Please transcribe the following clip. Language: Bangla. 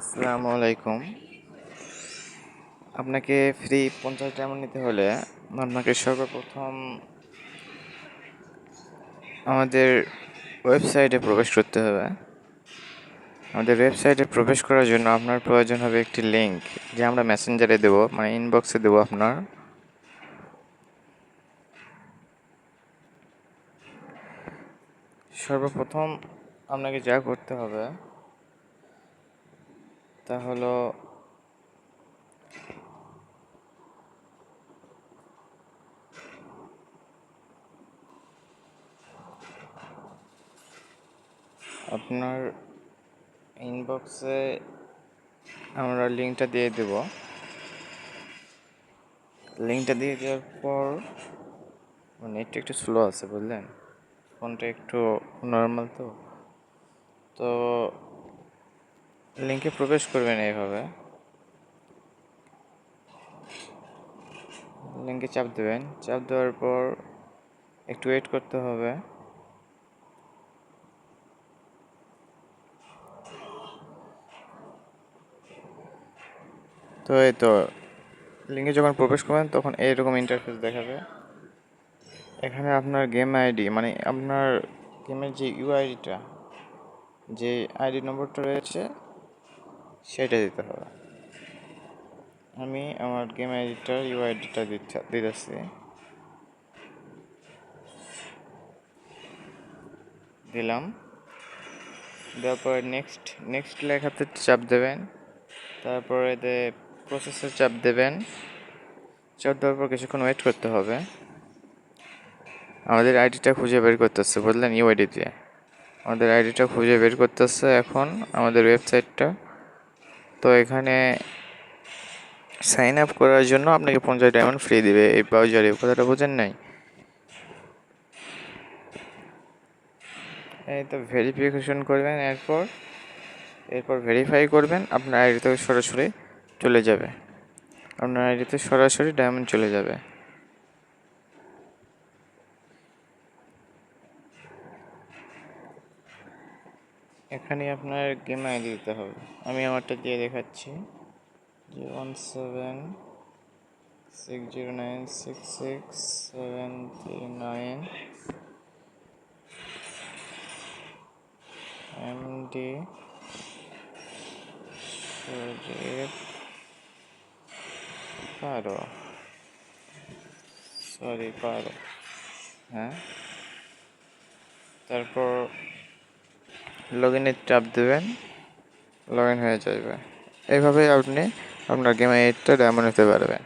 আসসালামু আলাইকুম। আপনাকে ফ্রি পঞ্চাশ ডায়মন্ড নিতে হলে আপনাকে সর্বপ্রথম আমাদের ওয়েবসাইটে প্রবেশ করতে হবে। আমাদের ওয়েবসাইটে প্রবেশ করার জন্য আপনার প্রয়োজন হবে একটি লিঙ্ক যে আমরা মেসেঞ্জারে দেবো মানে ইনবক্সে দেবো আপনার। সর্বপ্রথম আপনাকে যা করতে হবে তা হলো আপনার ইনবক্সে আমরা লিঙ্কটা দিয়ে দেব। লিঙ্কটা দিয়ে দেওয়ার পর নেটটা একটু স্লো আছে, বুঝলেন? ফোনটা একটু নর্মাল তো। তো লিঙ্কে প্রবেশ করবেন এইভাবে। লিঙ্কে চাপ দেবেন। চাপ দেওয়ার পর একটু ওয়েট করতে হবে। তো এই তো, লিঙ্কে যখন প্রবেশ করবেন তখন এইরকম ইন্টারফেস দেখাবে। এখানে আপনার গেম আইডি মানে আপনার গেমের যে ইউআইডিটা যে আইডি নম্বরটা রয়েছে সেটা দিতে হবে। আমি আমার গেম এডিটার আইডিটার ইউআইডিটা দিতে দিতেছি। দিলাম। দেওয়ার পরে নেক্সট নেক্সট লেখাতে চাপ দেবেন। তারপরে প্রসেসে চাপ দেবেন। চাপ দেওয়ার পর কিছুক্ষণ ওয়েট করতে হবে। আমাদের আইডিটা খুঁজে বের করতেছে, বুঝলেন? ইউআইডি দিয়ে আমাদের আইডিটা খুঁজে বের করতেছে এখন আমাদের ওয়েবসাইটটা এখানে সাইন আপ করার জন্য আপনাকে পঞ্চাশ ডায়মন্ড ফ্রি দেবে। এই ব্রাউজারে কথাটা বোঝেন নাই? এই তো ভেরিফিকেশন করবেন এরপর এরপর ভেরিফাই করবেন, আপনার আইডিতে সরাসরি চলে যাবে। আপনার আইডিতে সরাসরি ডায়মন্ড চলে যাবে। এখানে আপনার গেম আইডি দিতে হবে। আমি আমারটা দিয়ে দেখাচ্ছি। Zero one seven six zero nine six six seven three nine MD Sujit Paro sorry Paro হ্যাঁ? তারপর লগ চাপ দেবেন। লগ ইন হয়ে যাবে এইভাবেই আপনি আপনার গেমে এইটটা ডায়মন্ড হতে পারবেন।